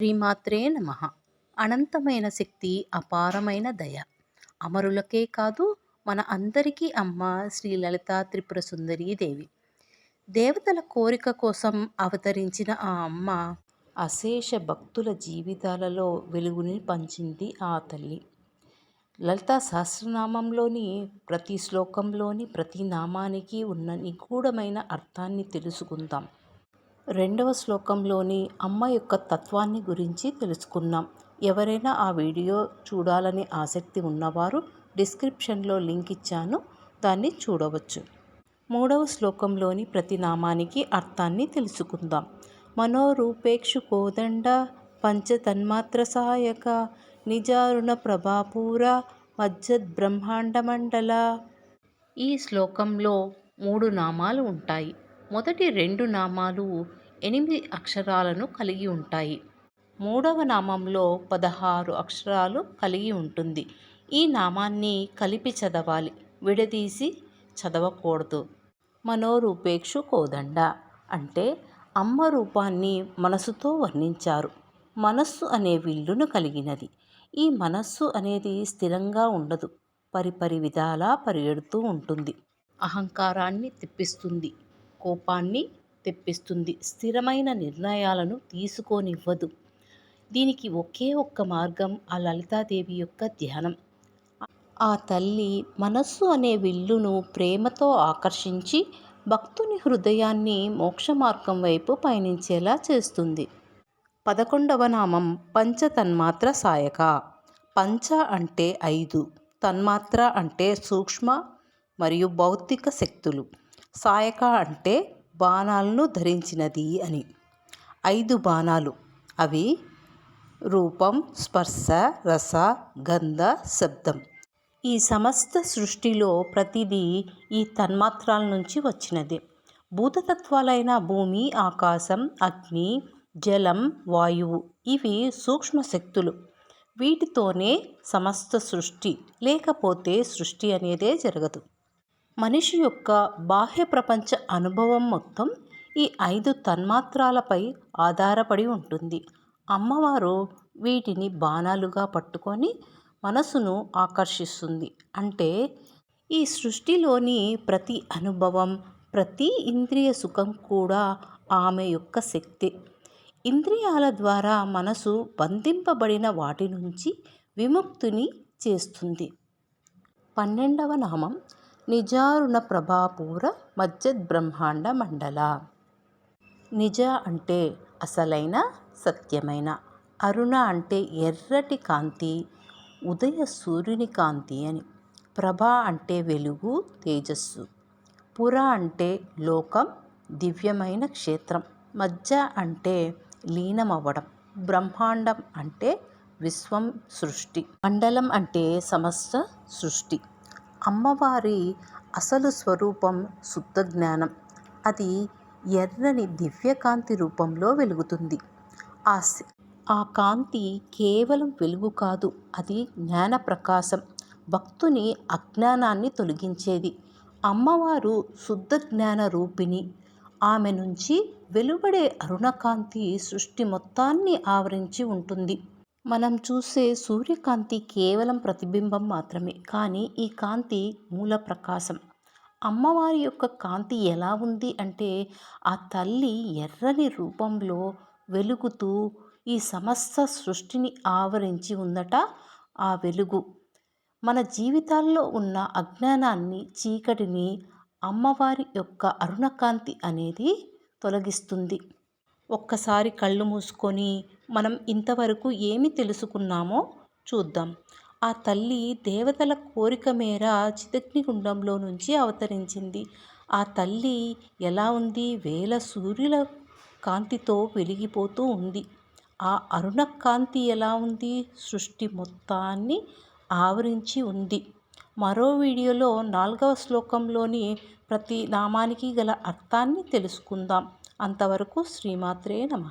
శ్రీమాత్రే నమ. అనంతమైన శక్తి అపారమైన దయ. అమరులకే కాదు మన అందరికీ అమ్మ శ్రీ లలిత త్రిపుర సుందరీ దేవి. దేవతల కోరిక కోసం అవతరించిన ఆ అమ్మ అశేష భక్తుల జీవితాలలో వెలుగుని పంచింది ఆ తల్లి. లలితా సహస్రనామంలోని ప్రతి శ్లోకంలోని ప్రతి నామానికి ఉన్న నిగూఢమైన అర్థాన్ని తెలుసుకుందాం. రెండవ శ్లోకంలోని అమ్మ యొక్క తత్వాన్ని గురించి తెలుసుకున్నాం ఎవరైనా ఆ వీడియో చూడాలని ఆసక్తి ఉన్నవారు డిస్క్రిప్షన్లో లింక్ ఇచ్చాను దాన్ని చూడవచ్చు. మూడవ శ్లోకంలోని ప్రతి నామానికి అర్థాన్ని తెలుసుకుందాం. మనోరూపేక్షు కోదండ పంచతన్మాత్ర సహాయక నిజారుణ ప్రభాపూర మజ్జద్ బ్రహ్మాండ మండల ఈ శ్లోకంలో మూడు నామాలు ఉంటాయి. మొదటి రెండు నామాలు ఎనిమిది అక్షరాలను కలిగి ఉంటాయి. మూడవ నామంలో పదహారు అక్షరాలు కలిగి ఉంటుంది. ఈ నామాన్ని కలిపి చదవాలి. విడదీసి చదవకూడదు. మనోరూపేక్షు కోదండ. అంటే అమ్మ రూపాన్ని మనసుతో వర్ణించారు. మనస్సు అనే విల్లును కలిగినది. ఈ మనస్సు అనేది స్థిరంగా ఉండదు. పరిపరి విధాలా పరిగెడుతూ ఉంటుంది. అహంకారాన్ని తెప్పిస్తుంది. కోపాన్ని తెప్పిస్తుంది. స్థిరమైన నిర్ణయాలను తీసుకోనివ్వదు. దీనికి ఒకే ఒక్క మార్గం ఆ లలితాదేవి యొక్క ధ్యానం. ఆ తల్లి మనస్సు అనే విల్లును ప్రేమతో ఆకర్షించి భక్తుని హృదయాన్ని మోక్ష మార్గం వైపు పయనించేలా చేస్తుంది. పదకొండవ నామం పంచ తన్మాత్ర సాయక. పంచ అంటే ఐదు తన్మాత్ర అంటే సూక్ష్మ మరియు భౌతిక శక్తులు. సాయక అంటే బాణాలను ధరించినది అని. ఐదు బాణాలు. అవి రూపం స్పర్శ రస గంధ శబ్దం. ఈ సమస్త సృష్టిలో ప్రతిదీ ఈ తన్మాత్రాల నుంచి వచ్చినది. భూతతత్వాలైన భూమి ఆకాశం అగ్ని జలం వాయువు ఇవి సూక్ష్మ శక్తులు. వీటితోనే సమస్త సృష్టి లేకపోతే సృష్టి అనేదే జరగదు. మనిషి యొక్క బాహ్య ప్రపంచ అనుభవం మొత్తం ఈ ఐదు తన్మాత్రాలపై ఆధారపడి ఉంటుంది. అమ్మవారు వీటిని బాణాలుగా పట్టుకొని మనసును ఆకర్షిస్తుంది. అంటే ఈ సృష్టిలోని ప్రతి అనుభవం ప్రతి ఇంద్రియ సుఖం కూడా ఆమె యొక్క శక్తి. ఇంద్రియాల ద్వారా మనసు బంధింపబడిన వాటి నుంచి విముక్తిని చేస్తుంది. పన్నెండవ నామం నిజారుణ ప్రభాపూర బ్రహ్మాండ మండల. నిజ అంటే అసలైన సత్యమైన. అరుణ అంటే ఎర్రటి కాంతి ఉదయ సూర్యుని కాంతి అని. ప్రభ అంటే వెలుగు తేజస్సు. పుర అంటే లోకం దివ్యమైన క్షేత్రం. మధ్య అంటే లీనమవ్వడం. బ్రహ్మాండం అంటే విశ్వం సృష్టి. మండలం అంటే సమస్త సృష్టి. అమ్మవారి అసలు స్వరూపం శుద్ధ జ్ఞానం. అది ఎర్రని దివ్యకాంతి రూపంలో వెలుగుతుంది. ఆ ఆ కాంతి కేవలం వెలుగు కాదు అది జ్ఞాన ప్రకాశం. భక్తుని అజ్ఞానాన్ని తొలగించేది. అమ్మవారు శుద్ధ జ్ఞాన రూపిణి. ఆమె నుంచి వెలువడే అరుణకాంతి సృష్టి మొత్తాన్ని ఆవరించి ఉంటుంది. మనం చూసే సూర్యకాంతి కేవలం ప్రతిబింబం మాత్రమే కానీ ఈ కాంతి మూల ప్రకాశం. అమ్మవారి యొక్క కాంతి ఎలా ఉంది అంటే ఆ తల్లి ఎర్రని రూపంలో వెలుగుతూ ఈ సమస్త సృష్టిని ఆవరించి ఉందట ఆ వెలుగు. మన జీవితాల్లో ఉన్న అజ్ఞానాన్ని చీకటిని అమ్మవారి యొక్క అరుణకాంతి అనేది తొలగిస్తుంది. ఒక్కసారి కళ్ళు మూసుకొని మనం ఇంతవరకు ఏమి తెలుసుకున్నామో చూద్దాం. ఆ తల్లి దేవతల కోరిక మేర చితగ్నిగుండంలో నుంచి అవతరించింది. ఆ తల్లి ఎలా ఉంది? వేల సూర్యుల కాంతితో వెలిగిపోతూ ఉంది. ఆ అరుణ కాంతి ఎలా ఉంది? సృష్టి మొత్తాన్ని ఆవరించి ఉంది. మరో వీడియోలో నాలుగవ శ్లోకంలోని ప్రతి నామానికి గల అర్థాన్ని తెలుసుకుందాం. అంతవరకు శ్రీమాత్రే నమ.